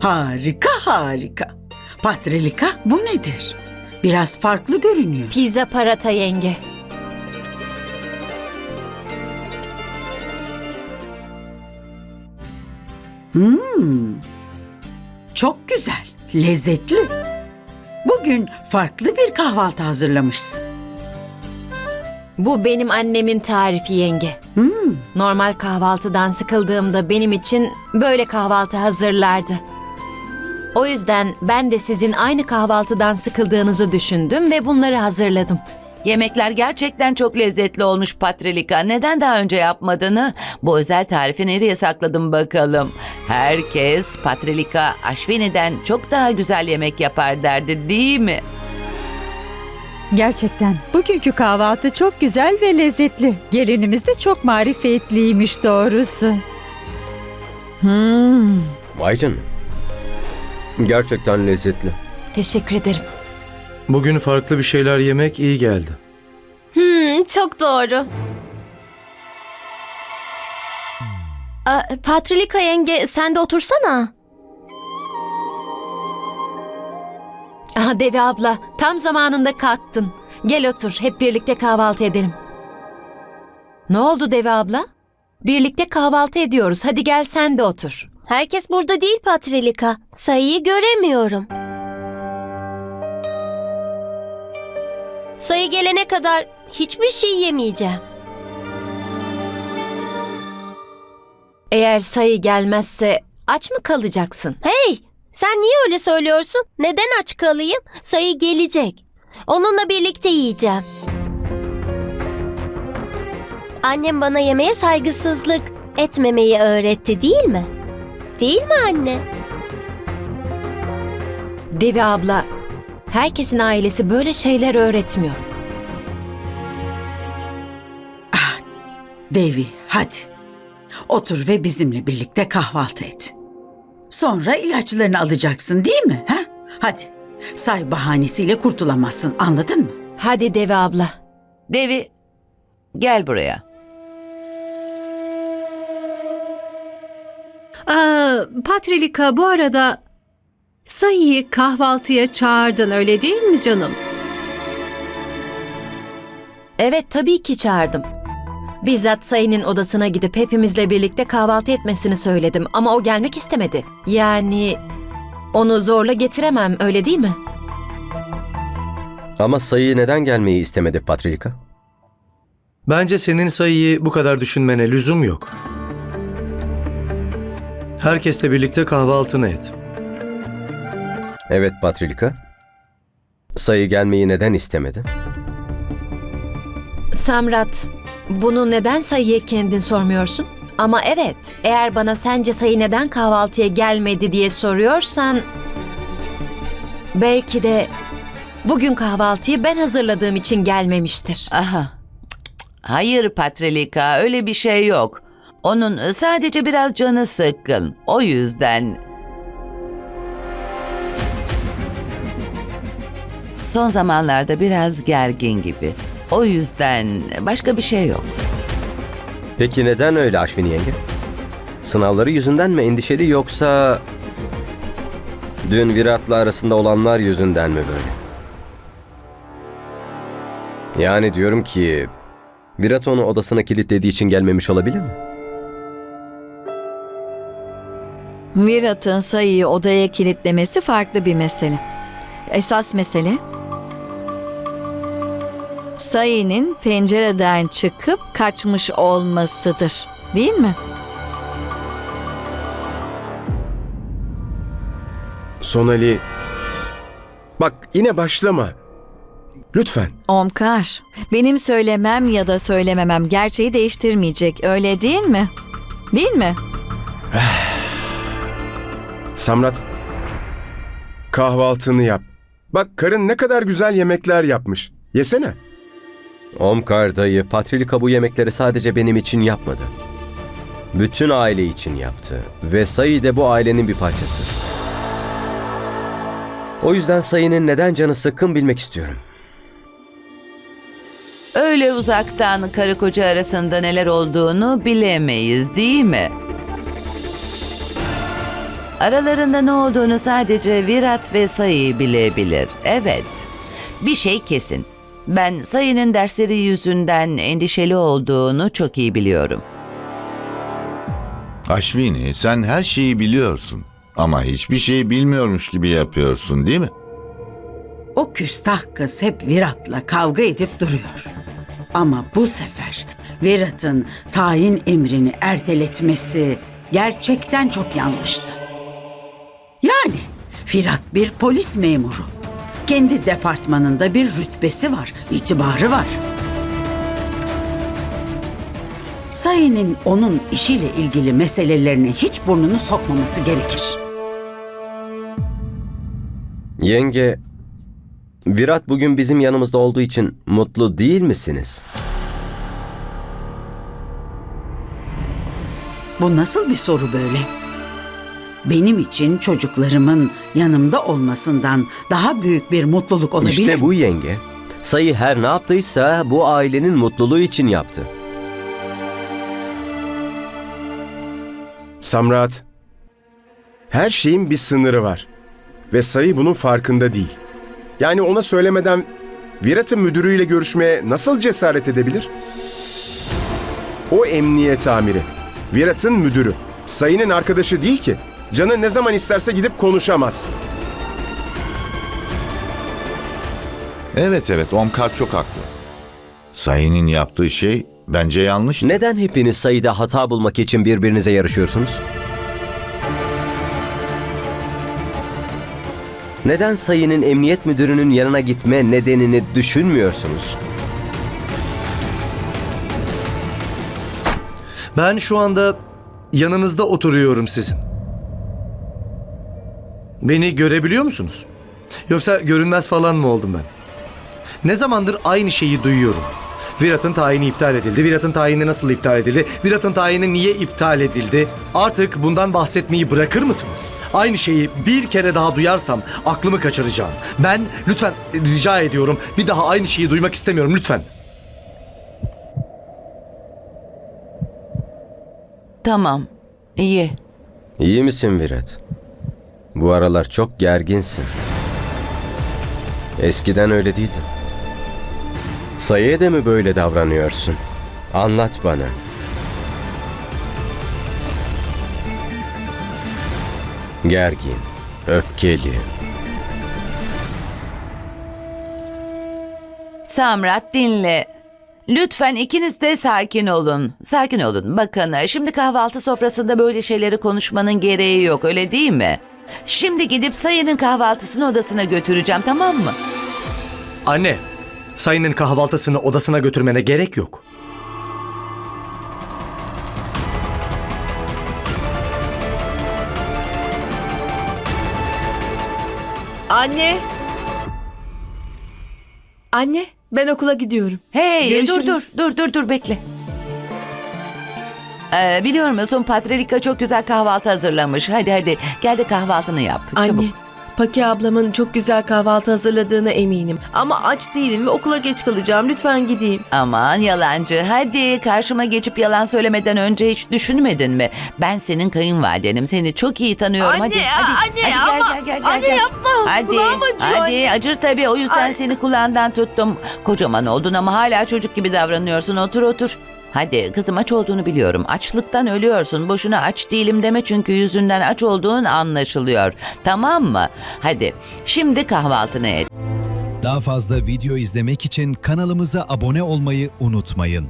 Harika harika. Patrilika bu nedir? Biraz farklı görünüyor. Pizza parata yenge. Çok güzel, lezzetli. Bugün farklı bir kahvaltı hazırlamışsın. Bu benim annemin tarifi yenge. Normal kahvaltıdan sıkıldığımda benim için böyle kahvaltı hazırlardı. O yüzden ben de sizin aynı kahvaltıdan sıkıldığınızı düşündüm ve bunları hazırladım. Yemekler gerçekten çok lezzetli olmuş Patrilika. Neden daha önce yapmadığını? Bu özel tarifi nereye sakladın bakalım? Herkes Patrilika Aşvini'den çok daha güzel yemek yapar derdi değil mi? Gerçekten bugünkü kahvaltı çok güzel ve lezzetli. Gelinimiz de çok marifetliymiş doğrusu. Hmm. Vay canına. Gerçekten lezzetli. Teşekkür ederim. Bugün farklı bir şeyler yemek iyi geldi. Hmm, çok doğru. Aa, Patrilika yenge sen de otursana. Aha Devi abla tam zamanında kalktın. Gel otur hep birlikte kahvaltı edelim. Ne oldu Devi abla? Birlikte kahvaltı ediyoruz. Hadi gel sen de otur. Herkes burada değil Patrilika. Sayıyı göremiyorum. Sayı gelene kadar hiçbir şey yemeyeceğim. Eğer sayı gelmezse aç mı kalacaksın? Hey, sen niye öyle söylüyorsun? Neden aç kalayım? Sayı gelecek. Onunla birlikte yiyeceğim. Annem bana yemeğe saygısızlık etmemeyi öğretti değil mi? Değil mi anne? Devi abla, herkesin ailesi böyle şeyler öğretmiyor. Devi hadi. Otur ve bizimle birlikte kahvaltı et. Sonra ilaçlarını alacaksın değil mi? Ha? Hadi. Say bahanesiyle kurtulamazsın anladın mı? Hadi Devi abla. Devi gel buraya. Aa, Patrilika bu arada Sayı'yı kahvaltıya çağırdın öyle değil mi canım? Evet tabii ki çağırdım. Bizzat Sayın'ın odasına gidip hepimizle birlikte kahvaltı etmesini söyledim ama o gelmek istemedi. Yani onu zorla getiremem öyle değil mi? Ama sayı neden gelmeyi istemedi Patrilika? Bence senin sayıyı bu kadar düşünmene lüzum yok. Herkesle birlikte kahvaltını et. Evet Patrilika. Sayı gelmeyi neden istemedi? Samrat, bunu neden Sayı'ya kendin sormuyorsun? Ama evet, eğer bana sence Sayı neden kahvaltıya gelmedi diye soruyorsan... Belki de bugün kahvaltıyı ben hazırladığım için gelmemiştir. Aha. Hayır Patrilika öyle bir şey yok. Onun sadece biraz canı sıkkın. O yüzden... Son zamanlarda biraz gergin gibi. O yüzden başka bir şey yok. Peki neden öyle Aşvini yenge? Sınavları yüzünden mi endişeli yoksa... Dün Virat'la arasında olanlar yüzünden mi böyle? Yani diyorum ki... Virat onu odasına kilitlediği için gelmemiş olabilir mi? Virat'ın sayıyı odaya kilitlemesi farklı bir mesele. Esas mesele sayının pencereden çıkıp kaçmış olmasıdır. Değil mi? Sonali... Bak yine başlama. Lütfen. Omkar, benim söylemem ya da söylememem gerçeği değiştirmeyecek. Öyle değil mi? Değil mi? Samrat. Kahvaltını yap. Bak karın ne kadar güzel yemekler yapmış. Yesene. Omkar dayı, Patrilika bu yemekleri sadece benim için yapmadı. Bütün aile için yaptı. Ve Sayı da bu ailenin bir parçası. O yüzden Sayı'nın neden canı sıkkın bilmek istiyorum. Öyle uzaktan karı koca arasında neler olduğunu bilemeyiz değil mi? Aralarında ne olduğunu sadece Virat ve Sayı bilebilir. Evet. Bir şey kesin. Ben Sayı'nın dersleri yüzünden endişeli olduğunu çok iyi biliyorum. Aşvini sen her şeyi biliyorsun. Ama hiçbir şey bilmiyormuş gibi yapıyorsun değil mi? O küstah kız hep Virat'la kavga edip duruyor. Ama bu sefer Virat'ın tayin emrini erteletmesi gerçekten çok yanlıştı. Virat bir polis memuru. Kendi departmanında bir rütbesi var, itibarı var. Sayın'ın onun işiyle ilgili meselelerine hiç burnunu sokmaması gerekir. Yenge, Virat bugün bizim yanımızda olduğu için mutlu değil misiniz? Bu nasıl bir soru böyle? Benim için çocuklarımın yanımda olmasından daha büyük bir mutluluk olabilir. İşte bu yenge. Sayı her ne yaptıysa bu ailenin mutluluğu için yaptı. Samrat, her şeyin bir sınırı var. Ve Sayı bunun farkında değil. Yani ona söylemeden Virat'ın müdürüyle görüşmeye nasıl cesaret edebilir? O emniyet amiri. Virat'ın müdürü. Sayı'nın arkadaşı değil ki. Canı ne zaman isterse gidip konuşamaz. Evet evet Omkar çok haklı. Sayı'nın yaptığı şey bence yanlış. Neden hepiniz sayıda hata bulmak için birbirinize yarışıyorsunuz? Neden sayının emniyet müdürünün yanına gitme nedenini düşünmüyorsunuz? Ben şu anda yanınızda oturuyorum sizin. Beni görebiliyor musunuz? Yoksa görünmez falan mı oldum ben? Ne zamandır aynı şeyi duyuyorum. Virat'ın tayini iptal edildi. Virat'ın tayini nasıl iptal edildi? Virat'ın tayini niye iptal edildi? Artık bundan bahsetmeyi bırakır mısınız? Aynı şeyi bir kere daha duyarsam aklımı kaçıracağım. Ben lütfen rica ediyorum bir daha aynı şeyi duymak istemiyorum lütfen. Tamam. İyi. İyi misin Virat? Bu aralar çok gerginsin. Eskiden öyle değildin. Sayıya da mı böyle davranıyorsun? Anlat bana. Gergin, öfkeli. Samrat dinle. Lütfen ikiniz de sakin olun. Sakin olun. Bakın şimdi kahvaltı sofrasında böyle şeyleri konuşmanın gereği yok öyle değil mi? Şimdi gidip Sayı'nın kahvaltısını odasına götüreceğim tamam mı? Anne, Sayın'ın kahvaltısını odasına götürmene gerek yok. Anne. Anne, ben okula gidiyorum. Hey dur dur Görüşürüz. dur dur dur bekle. Ee, biliyor musun Patrelika çok güzel kahvaltı hazırlamış. Hadi hadi gel de kahvaltını yap. Anne, Çabuk. Paki ablamın çok güzel kahvaltı hazırladığına eminim. Ama aç değilim ve okula geç kalacağım. Lütfen gideyim. Aman yalancı. Hadi karşıma geçip yalan söylemeden önce hiç düşünmedin mi? Ben senin kayınvalidenim. Seni çok iyi tanıyorum. Anne, hadi, hadi, anne, hadi, ama- gel, gel, gel, anne gel. yapma. Hadi, Kulağım acıyor hadi anne. acır tabii. O yüzden Ay. seni kulağından tuttum. Kocaman oldun ama hala çocuk gibi davranıyorsun. Otur otur. Hadi kızım aç olduğunu biliyorum. Açlıktan ölüyorsun. Boşuna aç değilim deme çünkü yüzünden aç olduğun anlaşılıyor. Tamam mı? Hadi şimdi kahvaltını et. Daha fazla video izlemek için kanalımıza abone olmayı unutmayın.